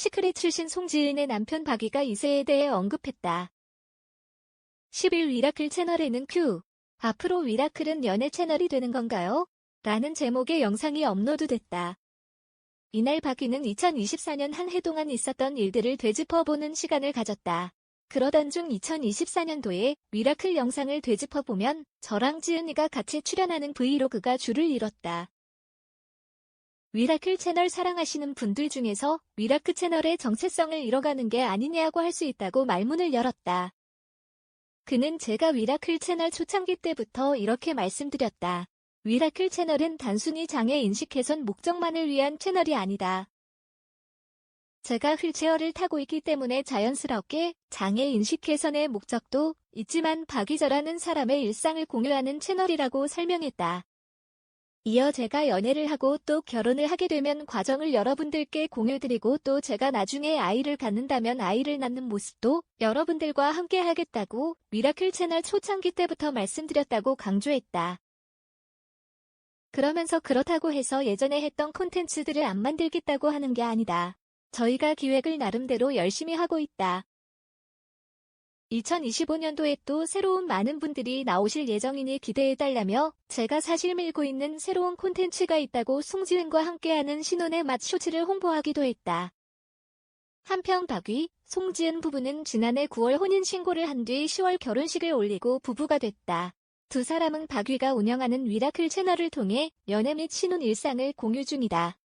시크릿 출신 송지은의 남편 박이가 이세에 대해 언급했다. 10일 위라클 채널에는 큐. 앞으로 위라클은 연애 채널이 되는 건가요? 라는 제목의 영상이 업로드됐다. 이날 박이는 2024년 한 해 동안 있었던 일들을 되짚어보는 시간을 가졌다. 그러던 중 2024년도에 미라클 영상을 되짚어보면 저랑 지은이가 같이 출연하는 브이로그가 줄을 이뤘다. 위라클 채널 사랑하시는 분들 중에서 위라클 채널의 정체성을 잃어가는 게 아니냐고 할 수 있다고 말문을 열었다. 그는 제가 위라클 채널 초창기 때부터 이렇게 말씀드렸다. 위라클 채널은 단순히 장애 인식 개선 목적만을 위한 채널이 아니다. 제가 휠체어를 타고 있기 때문에 자연스럽게 장애 인식 개선의 목적도 있지만 박이저라는 사람의 일상을 공유하는 채널이라고 설명했다. 이어 제가 연애를 하고 또 결혼을 하게 되면 과정을 여러분들께 공유드리고 또 제가 나중에 아이를 갖는다면 아이를 낳는 모습도 여러분들과 함께 하겠다고 미라클 채널 초창기 때부터 말씀드렸다고 강조했다. 그러면서 그렇다고 해서 예전에 했던 콘텐츠들을 안 만들겠다고 하는 게 아니다. 저희가 기획을 나름대로 열심히 하고 있다. 2025년도에 또 새로운 많은 분들이 나오실 예정이니 기대해달라며 제가 사실 밀고 있는 새로운 콘텐츠가 있다고 송지은과 함께하는 신혼의 맛 쇼츠를 홍보하기도 했다. 한편 박위, 송지은 부부는 지난해 9월 혼인신고를 한 뒤 10월 결혼식을 올리고 부부가 됐다. 두 사람은 박위가 운영하는 위라클 채널을 통해 연애 및 신혼 일상을 공유 중이다.